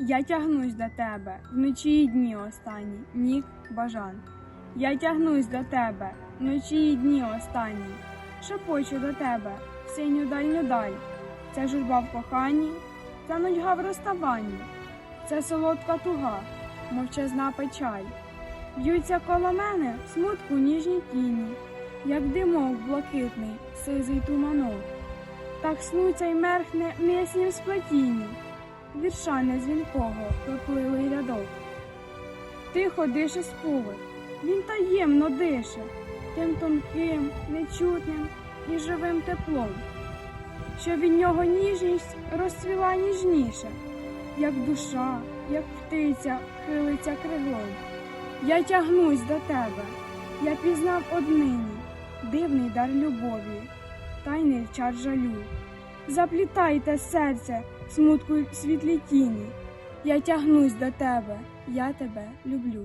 Я тягнусь до тебе вночі і дні останні, нік бажан. Я тягнусь до тебе вночі і дні останні, шепочу до тебе синю дальню даль. Це журба в коханні, це нудьга в розставанні, це солодка туга, мовчазна печаль. Б'ються коло мене в смутку ніжні тіні, як димок блакитний, сизий туманок. Так снуться й мерхне в м'яснім сплетінні, вірша незвінкого проплилий рядок. Тихо дише спови, він таємно дише, тим тонким, нечутним і живим теплом, що від нього ніжність розцвіла ніжніше, як душа, як птиця хилиться криглом. Я тягнусь до тебе, я пізнав однині дивний дар любові, тайний чар жалю. Заплітайте серце, смутку світлі тіні. Я тягнусь до тебе, я тебе люблю.